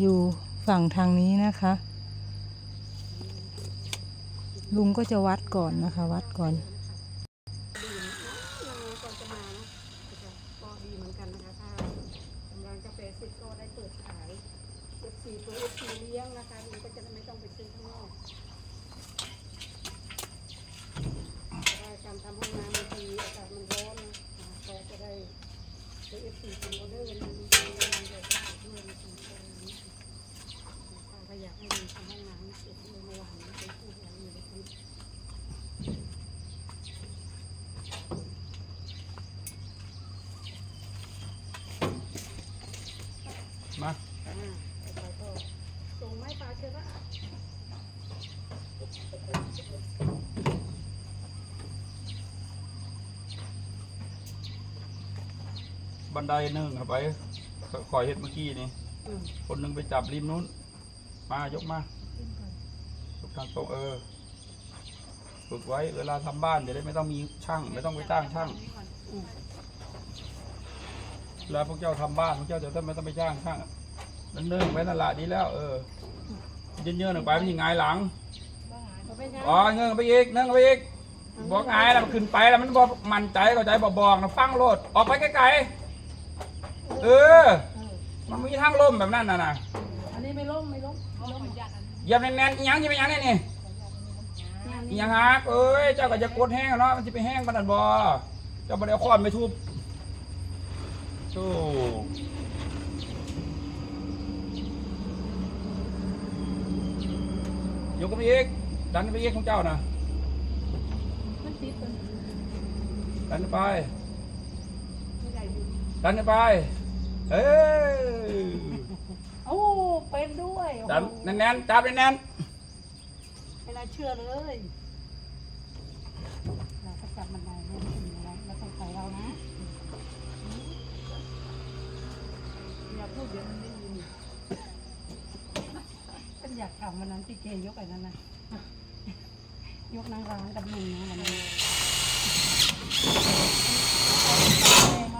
อยู่ฝั่งทางนี้นะคะ ลุงก็จะวัดก่อนนะคะ วัดก่อนก่อนจะมานะนะคะก็ดีเหมือนกันนะคะถ้ากำลังกาแฟสร็จก็ได้เปิดขายเอฟซีตัวเอฟซีเลี้ยงนะคะลุงก็จะไม่ต้องไปซื้อข้างนอกจะได้การทำห้องน้ำดีอากาศมันร้อนนะก็จะได้เอฟซีทำออเดอร์มันมันจะได้ด้วยในสิ่งที่เราถ้าก็อยากให้ลุงทำห้องน้ำเสร็จเมื่อวานนี้ไดอะไรอยู่ใน มาอ่าไปก็ส่งไม้ปลาเชื้อราบันไดหนึ่งเอาไปคอยเห็ดเมื่อกี้นี่อืมคนหนึ่งไปจับริมนู้น มายกมายกทางตรงเออฝึกไว้เวลาทำบ้านจะได้ไม่ต้องมีช่าง ไม่ต้องไปจ้างช่างอืมเวลาพวกเจ้าทำบ้านพวกเจ้าจะต้องไม่ต้องไปจ้างช่างนั่นเนื่องไว้นั่นละดีแล้ว เออเยืนเยืนๆออกไปมันยังไงหลังอ๋อเงื่อนไปอีกเงื่อนไปอีกบอกไงแล้วขึ้นไปแล้วมันบอกมันใจเข้าใจบอกบอกนะฟังโลดออกไปไกลๆเออ มันมีทางลมแบบนั้นน่ะนะอันนี้ไม่ล้มไม่ ล้มไม่ล้มเหยียบแน่นๆอีหยังอยังไม่ยังนี่นี่งานอีนี้หยังฮักเอ้ยเจ้าก็จะกดแห้งเนาะมันจะไปแห้งปานนันบ่เจ้าบ่ได้เอาค้อนไปทุบโธ่ยกขึ้นไปอีกดันขึ้นไปอีกของเจ้าน่ะมันติดมันดันขึ้นไปไม่ใหญ่อยู่ดันขึ้นไปเอ้ย โอ้ เป็นด้วยโอ้โหดันแน่นๆจับแน่นไม่น่าเชื่อเลย เราก็จับมันได้ไม่ถึงอะไรแล้วต้องใส่เรานะอย่าพูดเดี๋ยวมันไม่ยินฉันอยากทำวันนั้นพี่เกยกไอ้นั่นนะยกนางร้านกับหนึ่งนะวันนี้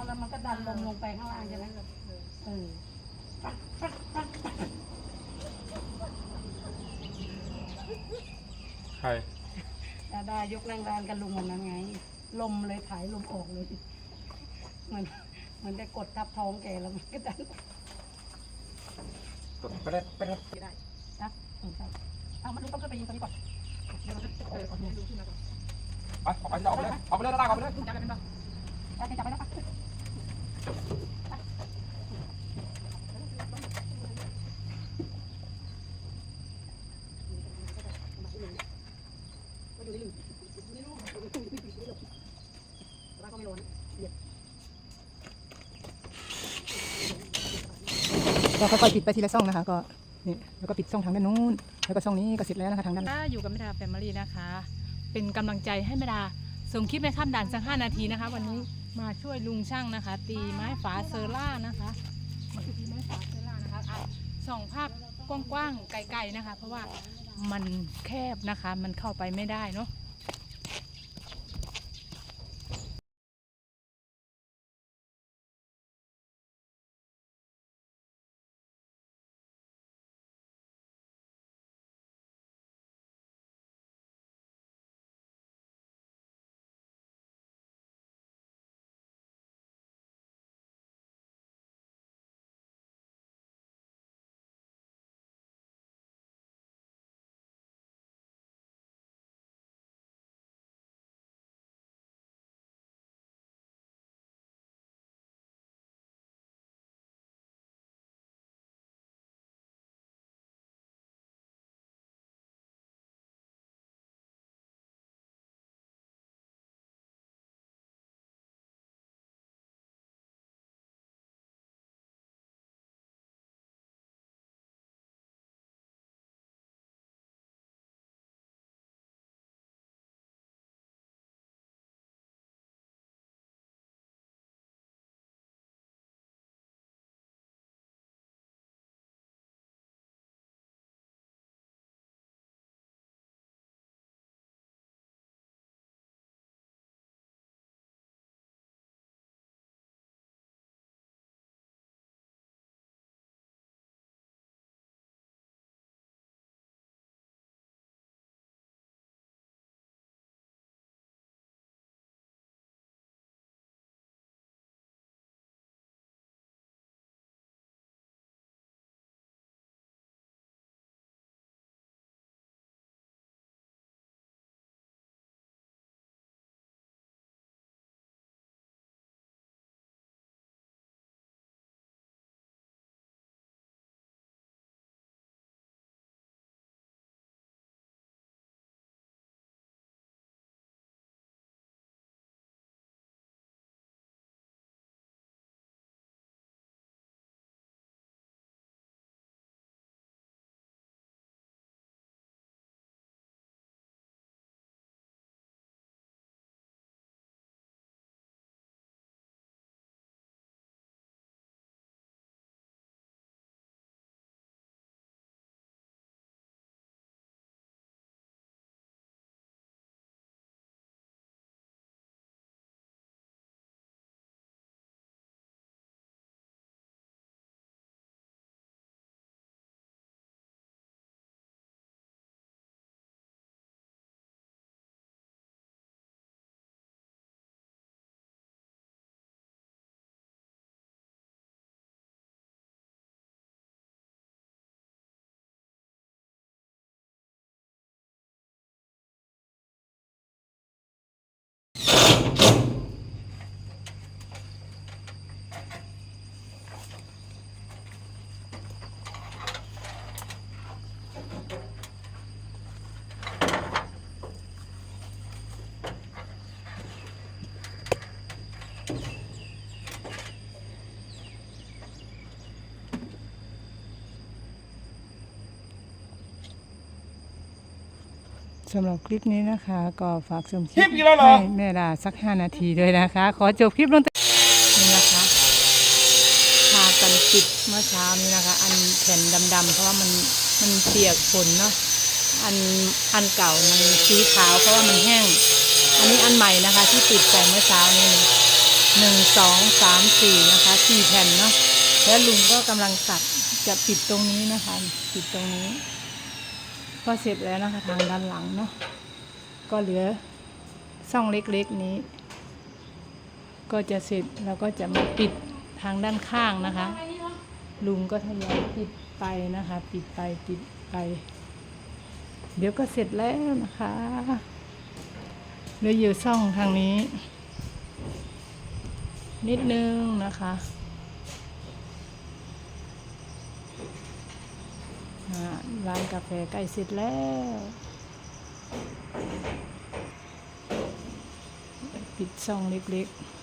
แล้วมันก็ดันลงลงไปข้างล่างใช่ไหมเออๆใคร ดาดายกแรงรานกันลุงวันนั้นไง ลมเลยถ่ายลมออกเลยเหมันเหมันได้กดทับท้องแกแล้วมันก็ดันไปได้ไปได้ไม่ได้นะอืมใช่เอามาดูต้องขึ้นไปยิงตรงนี้ก่อนเดี๋ยวเราจะเออก่อนดูขึ้นมาก่อนไปออกไปออกไปเลยออกไปเลยตาออกไปเลยจับไปเป็นปะจับไปจับไปแล้วปะมาดูดิลุงไม่รู้ไม่รู้ไม่รู้ไม่รู้แต่ว่าก็ไม่ ร้อนเหยียบก็ค่อยๆปิดไปทีละช่องนะคะ ก็นี่แล้วก็ปิดช่องทางด้านนู้น แล้วก็ช่องนี้ก็เสร็จแล้วนะคะทางด้านถ้าอยู่กับแม่ดาแฟมิลี่นะคะ เป็นกำลังใจให้แม่ดาส่งคลิปในข้ามด่านสักห้านาทีนะคะ วันนี้มาช่วยลุงช่างนะคะ ตีไม้ฝาเซอร่านะคะมาตีไม้ฝาเซอร่านะคะอะส่องภาพกว้างๆไกลๆนะคะ เพราะว่ามันแคบนะคะ มันเข้าไปไม่ได้เนาะ สำหรับคลิปนี้นะคะ ก็ฝากชมคคลิปอีกแล้วเหรอให้แม่ดาสักห้านาทีด้วยนะคะ ขอจบคลิปลงแต่นี่นะคะพากันปิดเมื่อเช้านี้นะคะ อันแผ่นดำๆเพราะว่ามันมันเปียกฝนเนาะอันอันเก่ามันสีขาวเพราะว่ามันแห้ง อันนี้อันใหม่นะคะ ที่ปิดไปเมื่อเช้านี้นี่หนึ่งสองสามสี่นะคะสี่แผ่นเนาะแล้วลุงก็กำลังตัดจะปิดตรงนี้นะคะ ปิดตรงนี้ ก็เสร็จแล้วนะคะทางด้านหลังเนาะก็เหลือช่องเล็กๆนี้ ก็จะเสร็จแล้วก็จะมาปิดทางด้านข้างนะคะ ลุงก็ทยอยปิดไปนะคะ ปิดไปปิดไป เดี๋ยวก็เสร็จแล้วนะคะเหลืออยู่ช่องทางนี้ นิดนึงนะคะอ่า ร้านกาแฟใกล้เสร็จแล้ว ปิดช่องเล็กๆ